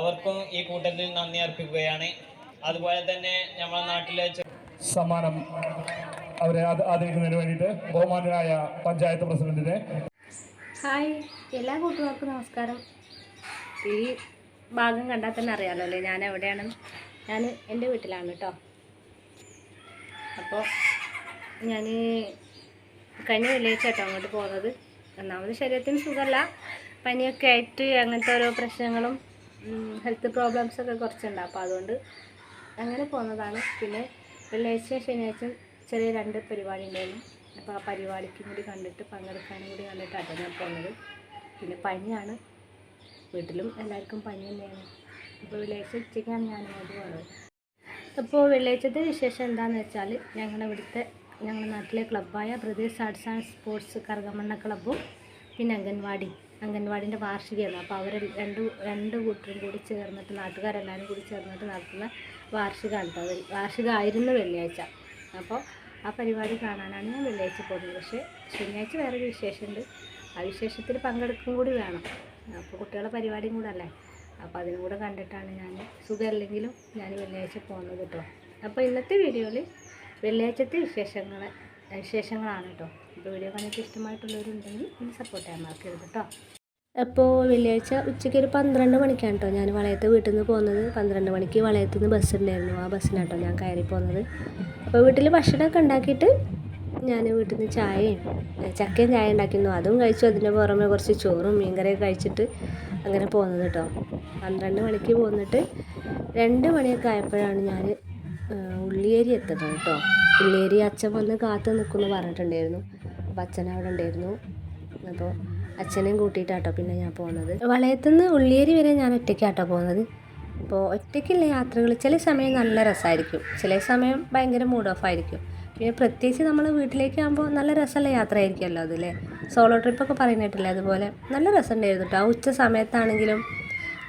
അവർക്കും ഈ കൂട്ടത്തിൽ നന്ദി അർപ്പിക്കുകയാണ്. അതുപോലെ തന്നെ നമ്മുടെ നാട്ടിലെ സമ്മാനം അവരെ ആദ- ആദരിക്കുന്നതിന് വേണ്ടിയിട്ട് ബഹുമാനരായ പഞ്ചായത്ത് പ്രസിഡന്റിനെ ഹായ് എല്ലാ കൂട്ടുകാർക്കും നമസ്കാരം. ഈ ഭാഗം കണ്ടാൽ തന്നെ അറിയാമല്ലോ അല്ലേ? ഞാൻ എവിടെയാണ്? ഞാൻ എന്റെ വീട്ടിലാണ് കേട്ടോ അപ്പോൾ ഞാൻ കഴിഞ്ഞ വെള്ളിയാഴ്ച കേട്ടോ അങ്ങോട്ട് പോകുന്നത്. ഒന്നാമത് ശരീരത്തിന് സുഖമല്ല. പനിയൊക്കെ ആയിട്ട് അങ്ങനത്തെ ഓരോ പ്രശ്നങ്ങളും ഹെൽത്ത് പ്രോബ്ലംസ് ഒക്കെ കുറച്ചുണ്ട്. അപ്പോൾ അതുകൊണ്ട് അങ്ങനെ പോകുന്നതാണ് പിന്നെ വെള്ളിയാഴ്ച ശനിയാഴ്ച ചെറിയ രണ്ട് പരിപാടി ഉണ്ടായിരുന്നു. അപ്പോൾ ആ പരിപാടിക്കും കൂടി കണ്ടിട്ട് പങ്കെടുക്കാനും കൂടി കണ്ടിട്ട് ഞാൻ പോകുന്നത് പിന്നെ പനിയാണ്. വീട്ടിലും എല്ലാവർക്കും പനി തന്നെയാണ്. അപ്പോൾ വെള്ളിയാഴ്ച ഉച്ചയ്ക്കാണ് ഞാൻ അങ്ങോട്ട് പോകുന്നത് അപ്പോൾ വെള്ളിയാഴ്ചത്തെ വിശേഷം എന്താണെന്ന് വെച്ചാൽ ഞങ്ങളുടെ ഇവിടുത്തെ ഞങ്ങളുടെ നാട്ടിലെ ക്ലബ്ബായ brothers arts and sports Karukamanna ക്ലബ്ബും പിന്നെ അംഗൻവാടി. അംഗൻവാടിന്റെ വാർഷികമാണ്. അപ്പോൾ അവർ രണ്ട് രണ്ട് കൂട്ടരും കൂടി ചേർന്നിട്ട് നാട്ടുകാരെല്ലാവരും കൂടി ചേർന്നിട്ട് നടത്തുന്ന വാർഷികമാണ് കേട്ടോ. വാർഷികമായിരുന്നു വെള്ളിയാഴ്ച. അപ്പോൾ ആ പരിപാടി കാണാനാണ് ഞാൻ വെള്ളിയാഴ്ച പോകുന്നത്. പക്ഷേ ശനിയാഴ്ച വേറൊരു വിശേഷമുണ്ട്. ആ വിശേഷത്തിൽ പങ്കെടുക്കും കൂടി വേണം. അപ്പോൾ കുട്ടികളുടെ പരിപാടിയും കൂടെ അല്ലേ? അപ്പോൾ അതിനും കൂടെ കണ്ടിട്ടാണ് ഞാൻ സുഖമല്ലെങ്കിലും ഞാൻ വെള്ളിയാഴ്ച പോകുന്നത് കേട്ടോ. അപ്പോൾ ഇന്നത്തെ വീഡിയോയിൽ വെള്ളിയാഴ്ചത്തെ വിശേഷങ്ങൾ വിശേഷങ്ങളാണ് കേട്ടോ. അപ്പോൾ വീഡിയോ കണ്ടിട്ട് ഇഷ്ടമായിട്ടുള്ളവരുണ്ടെങ്കിൽ ഒന്ന് സപ്പോർട്ട് ചെയ്യാൻ മറക്കരുത് കേട്ടോ അപ്പോൾ വെള്ളിയാഴ്ച ഉച്ചയ്ക്ക് ഒരു പന്ത്രണ്ട് മണിക്കാണ് കേട്ടോ ഞാൻ വളയത്ത് വീട്ടിൽ നിന്ന് പോകുന്നത്. പന്ത്രണ്ട് മണിക്ക് വളയത്ത് നിന്ന് ബസ് ഉണ്ടായിരുന്നു. ആ ബസ്സിനാട്ടോ ഞാൻ കയറി പോകുന്നത്. അപ്പോൾ വീട്ടിൽ ഭക്ഷണമൊക്കെ ഉണ്ടാക്കിയിട്ട് ഞാൻ വീട്ടിൽ നിന്ന് ചായയും ചക്കയും ചായ ഉണ്ടാക്കിയിരുന്നു. അതും കഴിച്ചു. അതിന്റെ പുറമെ കുറച്ച് ചോറും മീൻകറിയൊക്കെ കഴിച്ചിട്ട് അങ്ങനെ പോകുന്നത് കേട്ടോ പന്ത്രണ്ട് മണിക്ക് പോന്നിട്ട് രണ്ട് മണിയൊക്കെ ആയപ്പോഴാണ് ഞാൻ ഉള്ളിയേരി എത്തുന്നത് കേട്ടോ ഉള്ളിയേരി അച്ഛൻ വന്ന് കാത്തു നിൽക്കുമെന്ന് പറഞ്ഞിട്ടുണ്ടായിരുന്നു. അപ്പോൾ അച്ഛൻ അവിടെ ഉണ്ടായിരുന്നു. അപ്പോൾ അച്ഛനെയും കൂട്ടിയിട്ടാട്ടോ പിന്നെ ഞാൻ പോകുന്നത് വളയത്തുനിന്ന് ഉള്ളിയേരി വരെ ഞാൻ ഒറ്റയ്ക്കാട്ടോ പോകുന്നത്. അപ്പോൾ ഒറ്റയ്ക്കുള്ള യാത്രകൾ ചില സമയം നല്ല രസമായിരിക്കും. ചില സമയം ഭയങ്കര മൂഡ് ഓഫ് ആയിരിക്കും. പിന്നെ പ്രത്യേകിച്ച് നമ്മൾ വീട്ടിലേക്ക് ആകുമ്പോൾ നല്ല രസമുള്ള യാത്ര ആയിരിക്കുമല്ലോ അതില്ലേ സോളോ ട്രിപ്പൊക്കെ പറയുന്നിട്ടില്ലേ? അതുപോലെ നല്ല രസമുണ്ടായിരുന്നു കേട്ടോ ആ ഉച്ച സമയത്താണെങ്കിലും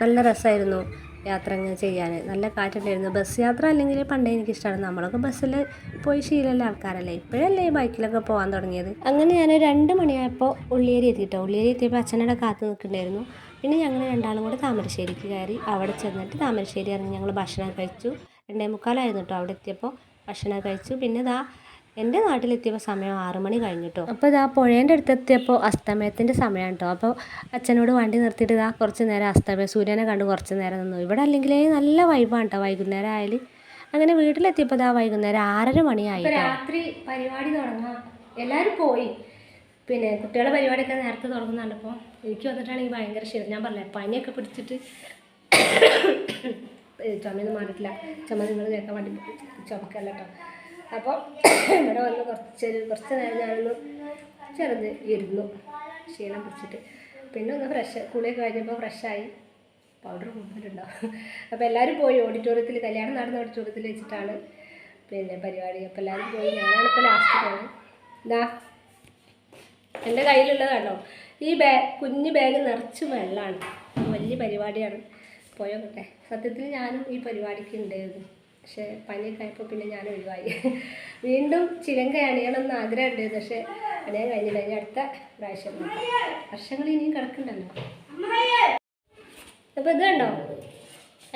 നല്ല രസമായിരുന്നു. യാത്ര അങ്ങ് ചെയ്യാൻ. നല്ല കാറ്റുണ്ടായിരുന്നു. ബസ് യാത്ര അല്ലെങ്കിൽ പണ്ടേ എനിക്കിഷ്ടമാണ് നമ്മളൊക്കെ ബസ്സിൽ പോയി ശീലമുള്ള ആൾക്കാരല്ലേ. ഇപ്പോഴല്ലേ ബൈക്കിലൊക്കെ പോകാൻ തുടങ്ങിയത്. അങ്ങനെ ഞാൻ രണ്ട് മണിയായപ്പോൾ ഉള്ളിയേരി എത്തിയിട്ടോ ഉള്ളിയേരി എത്തിയപ്പോൾ അച്ഛനോടെ കാത്തു നിൽക്കുന്നുണ്ടായിരുന്നു. പിന്നെ ഞങ്ങൾ രണ്ടാളും കൂടെ താമരശ്ശേരിക്ക് കയറി അവിടെ ചെന്നിട്ട് താമരശ്ശേരി ഇറങ്ങി ഞങ്ങൾ ഭക്ഷണം കഴിച്ചു. രണ്ടേ മുക്കാലായിരുന്നു കേട്ടോ അവിടെ എത്തിയപ്പോൾ. ഭക്ഷണം കഴിച്ചു. പിന്നെ ഇതാ എന്റെ നാട്ടിലെത്തിയപ്പോൾ സമയം ആറ് മണി കഴിഞ്ഞിട്ടോ. അപ്പോൾ ഇതാ പുഴേന്റെ അടുത്ത് എത്തിയപ്പോൾ അസ്തമയത്തിന്റെ സമയമാണ് കേട്ടോ അപ്പോൾ അച്ഛനോട് വണ്ടി നിർത്തിയിട്ട് ഇതാ കുറച്ച് നേരം അസ്തമയ സൂര്യനെ കണ്ട് കുറച്ച് നേരം നിന്നു. ഇവിടെ അല്ലെങ്കിൽ നല്ല വൈബാണ് കേട്ടോ വൈകുന്നേരം ആയാൽ അങ്ങനെ വീട്ടിലെത്തിയപ്പോൾ ഇതാ വൈകുന്നേരം ആറര മണിയായി രാത്രി പരിപാടി തുടങ്ങാം. എല്ലാവരും പോയി. പിന്നെ കുട്ടികളുടെ പരിപാടിയൊക്കെ നേരത്തെ തുടങ്ങുന്നുണ്ടപ്പോൾ എനിക്ക് വന്നിട്ടാണെങ്കിൽ ഭയങ്കര ക്ഷീണം. ഞാൻ പറഞ്ഞേ പനിയൊക്കെ പിടിച്ചിട്ട് ചുമയൊന്നും മാറിയിട്ടില്ല. ചുമ നിങ്ങൾ കേൾക്കാൻ വേണ്ടി ചുമക്കല്ല കേട്ടോ അപ്പോൾ ഇവിടെ വന്ന് കുറച്ച് കുറച്ച് നേരം ഞാനൊന്ന് ചെറുത് ഇരുന്നു. ക്ഷീണം പിടിച്ചിട്ട്. പിന്നെ ഒന്ന് ഫ്രഷ് കുളിയൊക്കെ കഴിഞ്ഞപ്പോൾ ഫ്രഷായി പൗഡർ കൂടുതലുണ്ടാവും അപ്പോൾ എല്ലാവരും പോയി. ഓഡിറ്റോറിയത്തിൽ കല്യാണം നടന്ന ഓഡിറ്റോറിയത്തിൽ വെച്ചിട്ടാണ് പിന്നെ പരിപാടി. അപ്പോൾ എല്ലാവരും പോയി. ഞാനാണ് ഇപ്പോൾ ലാസ്റ്റ് പോയത് ഇതാ എന്റെ കയ്യിലുള്ളത് കണ്ടോ? ഈ ബാ കുഞ്ഞ് ബാഗ് നിറച്ച് വെള്ളമാണ് വലിയ പരിപാടിയാണ്. പോയോട്ടെ സത്യത്തിൽ ഞാനും ഈ പരിപാടിക്ക് ഉണ്ടായിരുന്നു പക്ഷേ പനിയൊക്കെ ആയപ്പോൾ പിന്നെ ഞാൻ ഒഴിവായി വീണ്ടും ചിലങ്ക അണിയണം എന്ന് ആഗ്രഹം ഉണ്ടായിരുന്നു പക്ഷേ അണിയാൻ കഴിഞ്ഞില്ല. ഇനി അടുത്ത പ്രാവശ്യം വർഷങ്ങൾ ഇനിയും കിടക്കണ്ടല്ലോ. അപ്പോൾ ഇത് കണ്ടോ?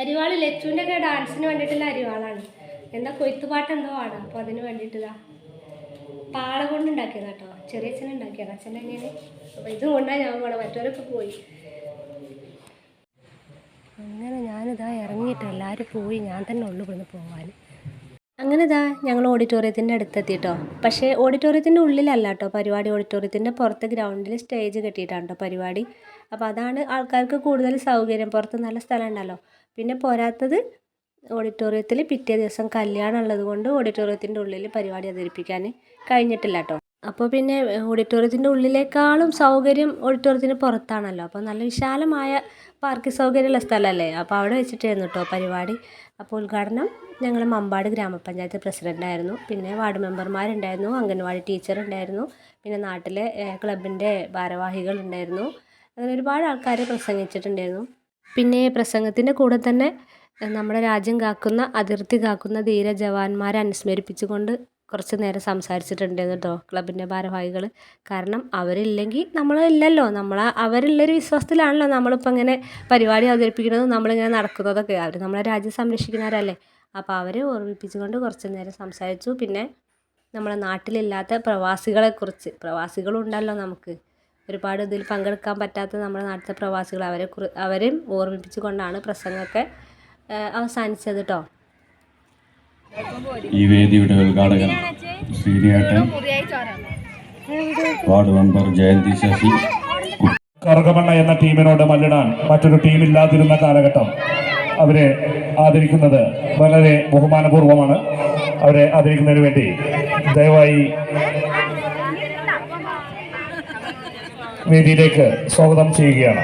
അരിവാൾ ലച്ചുവിന്റെ ഒക്കെ ഡാൻസിന് വേണ്ടിയിട്ടുള്ള അരിവാളാണ്. എന്താ കൊയ്ത്തുപാട്ട് എന്തോ ആണ്. അപ്പോൾ അതിന് വേണ്ടിയിട്ടുള്ള പാള കൊണ്ട് ഉണ്ടാക്കിയതാ കേട്ടോ. ചെറിയ അച്ഛനെ ഉണ്ടാക്കിയത്. അച്ഛൻ തന്നെയാണ്. അപ്പോൾ ഇത് കൊണ്ടാണ് ഞാൻ പോകണം മറ്റവരൊക്കെ പോയി. അങ്ങനെ ഞാനിതാ ഇറങ്ങിയിട്ട് എല്ലാവരും പോയി ഞാൻ തന്നെ ഉള്ളു ഇവിടുന്ന് പോകാൻ അങ്ങനെ ഇതാ ഞങ്ങൾ ഓഡിറ്റോറിയത്തിന്റെ അടുത്തെത്തിട്ടോ. പക്ഷേ ഓഡിറ്റോറിയത്തിന്റെ ഉള്ളിലല്ല കേട്ടോ പരിപാടി ഓഡിറ്റോറിയത്തിന്റെ പുറത്ത് ഗ്രൗണ്ടിൽ സ്റ്റേജ് കെട്ടിയിട്ടാണ് കേട്ടോ പരിപാടി. അപ്പോൾ അതാണ് ആൾക്കാർക്ക് കൂടുതൽ സൗകര്യം. പുറത്ത് നല്ല സ്ഥലം ഉണ്ടല്ലോ പിന്നെ പോരാത്തത് ഓഡിറ്റോറിയത്തിൽ പിറ്റേ ദിവസം കല്യാണം ഉള്ളത് കൊണ്ട് ഓഡിറ്റോറിയത്തിന്റെ ഉള്ളിൽ പരിപാടി അവതരിപ്പിക്കാൻ കഴിഞ്ഞിട്ടില്ല കേട്ടോ അപ്പോൾ പിന്നെ ഓഡിറ്റോറിയത്തിന്റെ ഉള്ളിലേക്കാളും സൗകര്യം ഓഡിറ്റോറിയത്തിന് പുറത്താണല്ലോ. അപ്പോൾ നല്ല വിശാലമായ പാർക്കിംഗ് സൗകര്യമുള്ള സ്ഥലമല്ലേ? അപ്പോൾ അവിടെ വെച്ചിട്ടായിരുന്നു കേട്ടോ പരിപാടി. അപ്പോൾ ഉദ്ഘാടനം ഞങ്ങൾ മമ്പാട് ഗ്രാമപഞ്ചായത്ത് പ്രസിഡന്റായിരുന്നു പിന്നെ വാർഡ് മെമ്പർമാരുണ്ടായിരുന്നു അംഗൻവാടി ടീച്ചർ ഉണ്ടായിരുന്നു പിന്നെ നാട്ടിലെ ക്ലബിന്റെ ഭാരവാഹികൾ ഉണ്ടായിരുന്നു അങ്ങനെ ഒരുപാട് ആൾക്കാർ പ്രസംഗിച്ചിട്ടുണ്ടായിരുന്നു. പിന്നെ പ്രസംഗത്തിന്റെ കൂടെ തന്നെ നമ്മുടെ രാജ്യം കാക്കുന്ന അതിർത്തി കാക്കുന്ന ധീര ജവാന്മാരെ അനുസ്മരിപ്പിച്ചുകൊണ്ട് കുറച്ച് നേരം സംസാരിച്ചിട്ടുണ്ടായിരുന്നു കേട്ടോ ക്ലബിന്റെ ഭാരവാഹികൾ. കാരണം അവരില്ലെങ്കിൽ നമ്മളില്ലല്ലോ. നമ്മൾ അവരുള്ളൊരു വിശ്വാസത്തിലാണല്ലോ നമ്മളിപ്പോൾ ഇങ്ങനെ പരിപാടി അവതരിപ്പിക്കുന്നതും നമ്മളിങ്ങനെ നടക്കുന്നതൊക്കെ. അവർ നമ്മളെ രാജ്യം സംരക്ഷിക്കുന്നവരല്ലേ. അപ്പോൾ അവരെ ഓർമ്മിപ്പിച്ചുകൊണ്ട് കുറച്ച് നേരം സംസാരിച്ചു. പിന്നെ നമ്മളെ നാട്ടിലില്ലാത്ത പ്രവാസികളെക്കുറിച്ച് പ്രവാസികളുണ്ടല്ലോ നമുക്ക്. ഒരുപാട് ഇതിൽ പങ്കെടുക്കാൻ പറ്റാത്ത നമ്മുടെ നാട്ടിലെ പ്രവാസികൾ അവരെ അവരെയും ഓർമ്മിപ്പിച്ചുകൊണ്ടാണ് പ്രസംഗമൊക്കെ അവസാനിച്ചത് കേട്ടോ ഈ വേദിയുടെ ഉദ്ഘാടകൻ ശ്രീനിയേട്ടൻ വാർഡ് മെമ്പർ ജയന്തി ശശി. കറുകമണ്ണ എന്ന ടീമിനോട് മല്ലിടാൻ മറ്റൊരു ടീമില്ലാതിരുന്ന കാലഘട്ടം അവരെ ആദരിക്കുന്നത് വളരെ ബഹുമാനപൂർവമാണ്. അവരെ ആദരിക്കുന്നതിന് വേണ്ടി ദയവായി വേദിയിലേക്ക് സ്വാഗതം ചെയ്യുകയാണ്.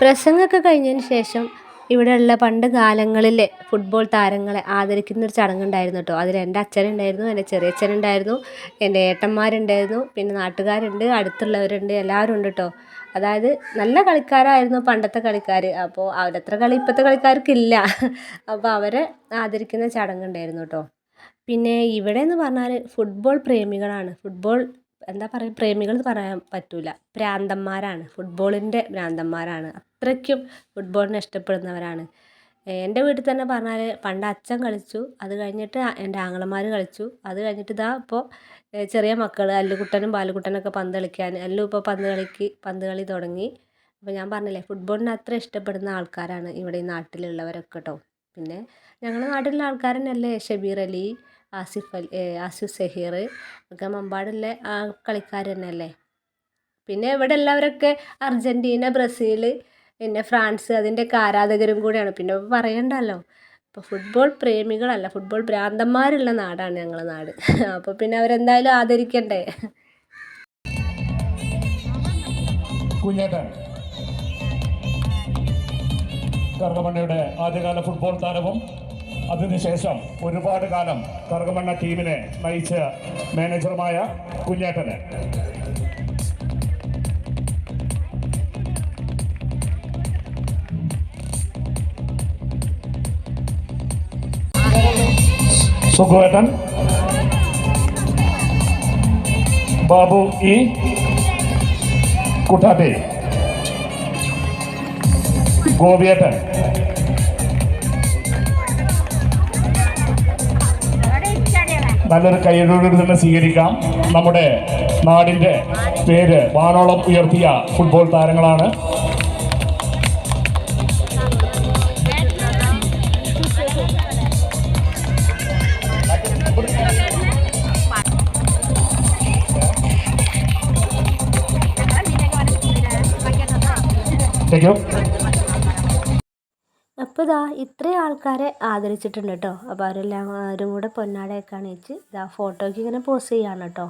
പ്രസംഗമൊക്കെ കഴിഞ്ഞതിന് ശേഷം ഇവിടെയുള്ള പണ്ട് കാലങ്ങളിലെ ഫുട്ബോൾ താരങ്ങളെ ആദരിക്കുന്ന ഒരു ചടങ്ങുണ്ടായിരുന്നു കേട്ടോ അതിൽ എന്റെ അച്ഛനുണ്ടായിരുന്നു എന്റെ ചെറിയച്ഛനുണ്ടായിരുന്നു എന്റെ ഏട്ടന്മാരുണ്ടായിരുന്നു പിന്നെ നാട്ടുകാരുണ്ട് അടുത്തുള്ളവരുണ്ട് എല്ലാവരും ഉണ്ട് കേട്ടോ അതായത് നല്ല കളിക്കാരായിരുന്നു പണ്ടത്തെ കളിക്കാർ അപ്പോൾ അവരത്ര കളി ഇപ്പോഴത്തെ കളിക്കാർക്കില്ല അപ്പോൾ അവരെ ആദരിക്കുന്ന ചടങ്ങുണ്ടായിരുന്നു കേട്ടോ പിന്നെ ഇവിടെ എന്ന് പറഞ്ഞാൽ ഫുട്ബോൾ പ്രേമികളാണ്. ഫുട്ബോൾ എന്താ പറയുക പ്രേമികൾ എന്ന് പറയാൻ പറ്റൂല. ഭ്രാന്തന്മാരാണ് ഫുട്ബോളിന്റെ ഭ്രാന്തന്മാരാണ് അത്രയ്ക്കും ഫുട്ബോളിനെ ഇഷ്ടപ്പെടുന്നവരാണ്. എന്റെ വീട്ടിൽ തന്നെ പറഞ്ഞാൽ പണ്ട് അച്ഛൻ കളിച്ചു അത് കഴിഞ്ഞിട്ട് എന്റെ ആങ്ങളമാർ കളിച്ചു. അത് കഴിഞ്ഞിട്ട് ഇതാ ഇപ്പോൾ ചെറിയ മക്കൾ അല്ലുകുട്ടനും ബാലുകുട്ടനൊക്കെ പന്ത് കളിക്കാൻ അല്ലു ഇപ്പോൾ പന്ത് കളിക്ക് പന്ത് കളി തുടങ്ങി. അപ്പോൾ ഞാൻ പറഞ്ഞില്ലേ ഫുട്ബോളിനെ അത്ര ഇഷ്ടപ്പെടുന്ന ആൾക്കാരാണ് ഇവിടെ ഈ നാട്ടിലുള്ളവരൊക്കെ കേട്ടോ പിന്നെ ഞങ്ങളുടെ നാട്ടിലുള്ള ആൾക്കാർ തന്നെയല്ലേ ഷബീർ അലി ആസിഫ് അലി ആസിഫ് സഹീർ. ഒക്കെ മമ്പാടുള്ള ആ കളിക്കാർ തന്നെയല്ലേ പിന്നെ ഇവിടെ എല്ലാവരൊക്കെ അർജന്റീന ബ്രസീൽ പിന്നെ ഫ്രാൻസ് അതിന്റെയൊക്കെ ആരാധകരും കൂടിയാണ്. പിന്നെ പറയണ്ടല്ലോ ഇപ്പോൾ ഫുട്ബോൾ പ്രേമികളല്ല ഫുട്ബോൾ ഭ്രാന്തന്മാരുള്ള നാടാണ് ഞങ്ങളുടെ നാട്. അപ്പോൾ പിന്നെ അവരെന്തായാലും ആദരിക്കണ്ടേ? കുഞ്ഞേട്ടൻ. കറുകമണ്ണയുടെ ആദ്യകാല ഫുട്ബോൾ താരവും അതിനുശേഷം ഒരുപാട് കാലം കറുകമണ്ണ ടീമിനെ നയിച്ച മാനേജറുമായ കുഞ്ഞേട്ടന്. സുഖുവേട്ടൻ ബാബു ഇ. കുട്ടാപ്പേ. ഗോപിയേട്ടൻ. നല്ലൊരു കയ്യടിയോട് തന്നെ സ്വീകരിക്കാം. നമ്മുടെ നാടിന്റെ പേര് വാനോളം ഉയർത്തിയ ഫുട്ബോൾ താരങ്ങളാണ്. Thank അപ്പോൾ ഇതാ ഇത്രയും ആൾക്കാരെ ആദരിച്ചിട്ടുണ്ട് കേട്ടോ. അപ്പോൾ അവരെല്ലാവരും കൂടെ പൊന്നാടയൊക്കെ അണിയിച്ച് ഇതാ ഫോട്ടോയ്ക്ക് ഇങ്ങനെ പോസ് ചെയ്യാണ് കേട്ടോ.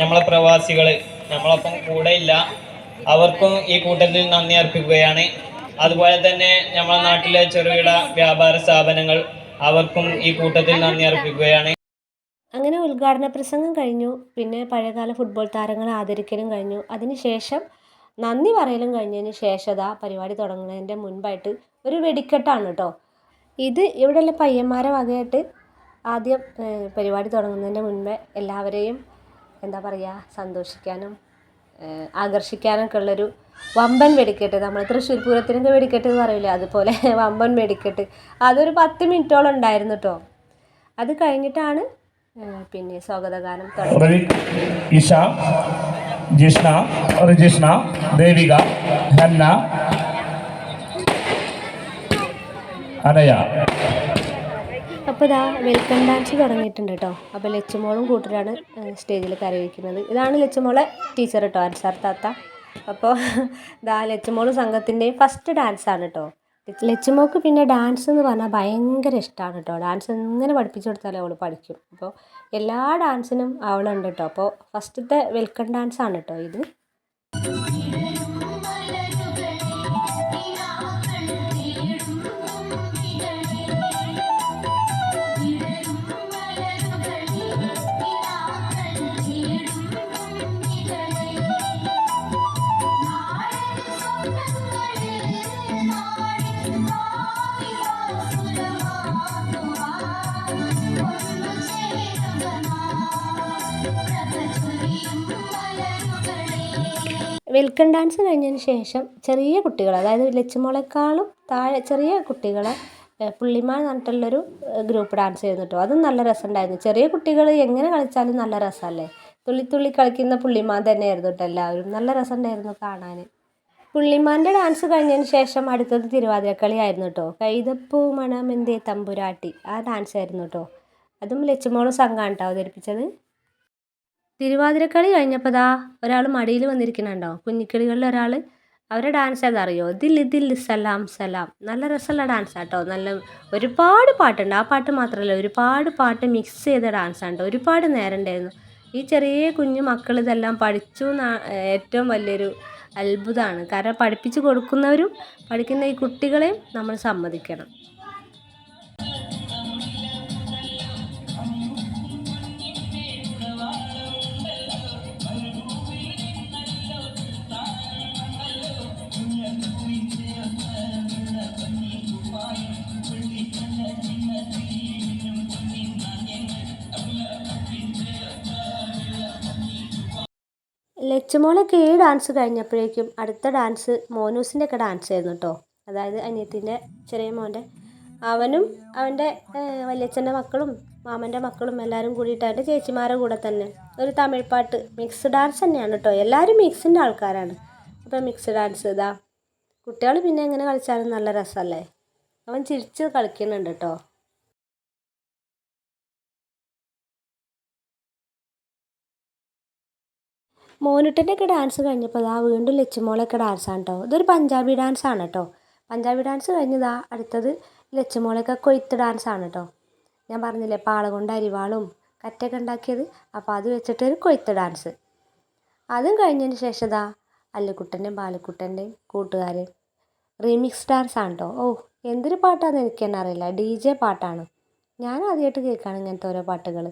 നമ്മളെ പ്രവാസികൾ നമ്മളൊപ്പം കൂടെ ഇല്ല. അവർക്കും ഈ കൂട്ടത്തിൽ നന്ദി അർപ്പിക്കുകയാണ്. അതുപോലെ തന്നെ നമ്മളെ നാട്ടിലെ ചെറുകിട വ്യാപാര സ്ഥാപനങ്ങൾ അവർക്കും ഈ കൂട്ടത്തിൽ നന്ദി അർപ്പിക്കുകയാണ്. അങ്ങനെ ഉദ്ഘാടന പ്രസംഗം കഴിഞ്ഞു. പിന്നെ പഴയകാല ഫുട്ബോൾ താരങ്ങളെ ആദരിക്കലും കഴിഞ്ഞു. അതിനുശേഷം നന്ദി പറയലും കഴിഞ്ഞതിന് ശേഷം ദാ പരിപാടി തുടങ്ങുന്നതിന്റെ മുൻപായിട്ട് ഒരു വെടിക്കെട്ടാണ് കേട്ടോ ഇത് ഇവിടെയുള്ള പയ്യന്മാരെ വകയായിട്ട് ആദ്യം പരിപാടി തുടങ്ങുന്നതിന്റെ മുൻപേ എല്ലാവരെയും എന്താ പറയുക സന്തോഷിക്കാനും ആകർഷിക്കാനൊക്കെ ഉള്ളൊരു വമ്പൻ വെടിക്കെട്ട്. നമ്മൾ തൃശ്ശൂർ പൂരത്തിനൊക്കെ വെടിക്കെട്ട് എന്ന് പറയില്ലേ അതുപോലെ വമ്പൻ വെടിക്കെട്ട്. അതൊരു പത്ത് മിനിറ്റോളം ഉണ്ടായിരുന്നു കേട്ടോ അത് കഴിഞ്ഞിട്ടാണ് പിന്നെ സ്വാഗതഗാനം തുടങ്ങി. ഇഷ ജിഷ്ണ റിജിഷ്ണ ദേവിക ഹന്ന അനയ. അപ്പോൾ ഇതാ വെൽക്കം ഡാൻസ് തുടങ്ങിയിട്ടുണ്ട് കേട്ടോ അപ്പോൾ ലച്ചുമോളും കൂട്ടരാണ് സ്റ്റേജിൽ കരയിക്കുന്നത്. ഇതാണ് ലച്ചുമോളെ ടീച്ചർ കേട്ടോ അൻസാർ താത്ത. അപ്പോൾ ഇതാ ലച്ചുമോളും സംഘത്തിന്റെ ഫസ്റ്റ് ഡാൻസ് ആണ് കേട്ടോ ലച്ചുമോൾക്ക് പിന്നെ ഡാൻസ് എന്ന് പറഞ്ഞാൽ ഭയങ്കര ഇഷ്ടമാണ് കേട്ടോ ഡാൻസ് എങ്ങനെ പഠിപ്പിച്ചു കൊടുത്താലും അവൾ പഠിക്കും. അപ്പോൾ എല്ലാ ഡാൻസിനും അവളുണ്ട് കേട്ടോ അപ്പോൾ ഫസ്റ്റത്തെ വെൽക്കം ഡാൻസ് ആണ് കേട്ടോ ഇത്. വെൽക്കം ഡാൻസ് കഴിഞ്ഞതിന് ശേഷം ചെറിയ കുട്ടികൾ അതായത് ലച്ചുമോളെക്കാളും താഴെ ചെറിയ കുട്ടികൾ പുള്ളിമാർ എന്ന് പറഞ്ഞിട്ടുള്ളൊരു ഗ്രൂപ്പ് ഡാൻസ് ചെയ്യുന്നു കേട്ടോ. അതും നല്ല രസമുണ്ടായിരുന്നു. ചെറിയ കുട്ടികൾ എങ്ങനെ കളിച്ചാലും നല്ല രസമല്ലേ? തുള്ളി തുള്ളി കളിക്കുന്ന പുള്ളിമാൻ തന്നെയായിരുന്നു കേട്ടോ എല്ലാവരും. നല്ല രസമുണ്ടായിരുന്നു കാണാൻ പുള്ളിമാന്റെ ഡാൻസ് കഴിഞ്ഞതിന് ശേഷം അടുത്തത് തിരുവാതിരക്കളി ആയിരുന്നു കേട്ടോ. കൈതപ്പൂ മണമെന്തേ തമ്പുരാട്ടി. ആ ഡാൻസ് ആയിരുന്നു കേട്ടോ. അതും ലച്ചുമോളും സംഘമാണ് കേട്ടോ അവതരിപ്പിച്ചത്. തിരുവാതിരക്കളി കഴിഞ്ഞപ്പോൾ ദാ ഒരാൾ മടിയിൽ വന്നിരിക്കണുണ്ടോ കുഞ്ഞിക്കിളികളിൽ ഒരാൾ. അവരെ ഡാൻസ് ഏതറിയോ ദിൽ ദിൽ സലാം സലാം. നല്ല രസമുള്ള ഡാൻസ് ആട്ടോ. നല്ല ഒരുപാട് പാട്ടുണ്ട്. ആ പാട്ട് മാത്രമല്ല ഒരുപാട് പാട്ട് മിക്സ് ചെയ്ത ഡാൻസ് ആണ് ഒരുപാട് നേരം ഉണ്ടായിരുന്നു ഈ ചെറിയ കുഞ്ഞു മക്കൾ ഇതെല്ലാം പഠിച്ചു ഏറ്റവും വലിയൊരു അത്ഭുതമാണ്. കാരണം പഠിപ്പിച്ച് കൊടുക്കുന്നവരും പഠിക്കുന്ന ഈ കുട്ടികളെയും നമ്മൾ സമ്മതിക്കണം. ലച്ചുമോളൊക്കെ ഈ ഡാൻസ് കഴിഞ്ഞപ്പോഴേക്കും അടുത്ത ഡാൻസ് മോനൂസിന്റെ ഒക്കെ ഡാൻസ് ആയിരുന്നു കേട്ടോ അതായത് അനിയത്തിന്റെ ചെറിയ മോന്റെ അവനും അവന്റെ വല്യച്ഛന്റെ മക്കളും മാമന്റെ മക്കളും എല്ലാവരും കൂടിയിട്ട് അവന്റെ കൂടെ തന്നെ ഒരു തമിഴ് പാട്ട് മിക്സ് ഡാൻസ് തന്നെയാണ് കേട്ടോ എല്ലാവരും മിക്സിന്റെ ആൾക്കാരാണ്. അപ്പോൾ മിക്സ് ഡാൻസ് ഇതാ. കുട്ടികൾ പിന്നെ എങ്ങനെ കളിച്ചാലും നല്ല രസമല്ലേ അവൻ ചിരിച്ച് കളിക്കുന്നുണ്ട് കേട്ടോ മോനുട്ടന്റെ ഒക്കെ ഡാൻസ് കഴിഞ്ഞപ്പോൾ ഇതാ വീണ്ടും ലച്ചുമോളൊക്കെ ഡാൻസാണ് കേട്ടോ ഇതൊരു പഞ്ചാബി ഡാൻസ് ആണ് കേട്ടോ പഞ്ചാബി ഡാൻസ് കഴിഞ്ഞതാ അടുത്തത് ലച്ചുമോളൊക്കെ കൊയ്ത്ത് ഡാൻസ് ആണ് കേട്ടോ ഞാൻ പറഞ്ഞില്ലേ പാള കൊണ്ട് അരിവാളും കറ്റൊക്കെ ഉണ്ടാക്കിയത്. അപ്പോൾ അത് വെച്ചിട്ടൊരു കൊയ്ത്ത് ഡാൻസ് അതും കഴിഞ്ഞതിന് ശേഷം ദാ അല്ലുക്കുട്ടന്റെയും ബാലക്കുട്ടന്റെയും കൂട്ടുകാരൻ റീമിക്സ് ഡാൻസ് ആണ് കേട്ടോ ഓ എന്തൊരു പാട്ടാണെന്ന് എനിക്ക് തന്നെ അറിയില്ല. ഡി ജെ പാട്ടാണ്. ഞാൻ ആദ്യമായിട്ട് കേൾക്കുകയാണ് ഇങ്ങനത്തെ ഓരോ പാട്ടുകൾ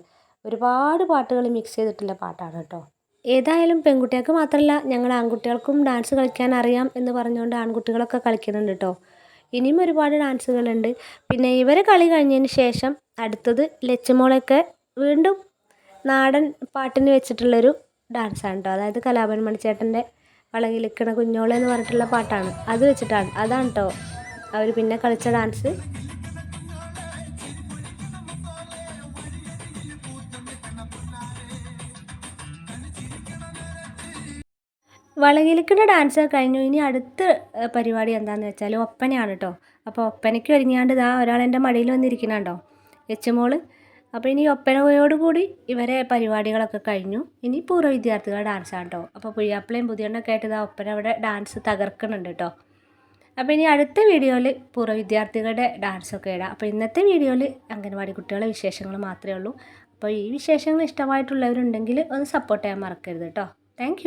ഒരുപാട് പാട്ടുകൾ മിക്സ് ചെയ്തിട്ടുള്ള പാട്ടാണ് കേട്ടോ ഏതായാലും പെൺകുട്ടികൾക്ക് മാത്രമല്ല ഞങ്ങൾ ആൺകുട്ടികൾക്കും ഡാൻസ് കളിക്കാൻ അറിയാം എന്ന് പറഞ്ഞുകൊണ്ട് ആൺകുട്ടികളൊക്കെ കളിക്കുന്നുണ്ട് കേട്ടോ ഇനിയും ഒരുപാട് ഡാൻസുകളുണ്ട് പിന്നെ ഇവരെ കളി കഴിഞ്ഞതിന് ശേഷം അടുത്തത് ലച്ചുമോളൊക്കെ വീണ്ടും നാടൻ പാട്ടിന് വെച്ചിട്ടുള്ളൊരു ഡാൻസാണ് കേട്ടോ അതായത് കലാഭൻ മണിച്ചേട്ടന്റെ വളകിലിക്കണ കുഞ്ഞോളെന്ന് പറഞ്ഞിട്ടുള്ള പാട്ടാണ്. അത് വെച്ചിട്ടാണ്. അതാണ് കേട്ടോ അവർ പിന്നെ കളിച്ച ഡാൻസ് വളകിലിക്കുന്ന ഡാൻസ് കഴിഞ്ഞു. ഇനി അടുത്ത പരിപാടി എന്താണെന്ന് വെച്ചാൽ ഒപ്പനയാണ് കേട്ടോ അപ്പോൾ ഒപ്പനയ്ക്ക് ഒരുങ്ങിയാണ്ട് ഇതാ ഒരാൾ എന്റെ മടിയിൽ വന്നിരിക്കുന്നുണ്ടോ എച്ചുമോൾ. അപ്പോൾ ഇനി ഒപ്പനയോടുകൂടി ഇവരെ പരിപാടികളൊക്കെ കഴിഞ്ഞു. ഇനി പൂർവ വിദ്യാർത്ഥികളുടെ ആണ് കേട്ടോ അപ്പോൾ പുയ്യാപ്പിളയും പുതിയണ്ണൊക്കെ ആയിട്ട് ഇതാ ഒപ്പന അവിടെ ഡാൻസ് തകർക്കുന്നുണ്ട് കേട്ടോ അപ്പോൾ ഇനി അടുത്ത വീഡിയോയിൽ പൂർവ വിദ്യാർത്ഥികളുടെ ഡാൻസൊക്കെ ഇടാം. അപ്പോൾ ഇന്നത്തെ വീഡിയോയിൽ അംഗനവാടി കുട്ടികളെ വിശേഷങ്ങൾ മാത്രമേ ഉള്ളൂ. അപ്പോൾ ഈ വിശേഷങ്ങൾ ഇഷ്ടമായിട്ടുള്ളവരുണ്ടെങ്കിൽ ഒന്ന് സപ്പോർട്ട് ചെയ്യാൻ മറക്കരുത് കേട്ടോ താങ്ക്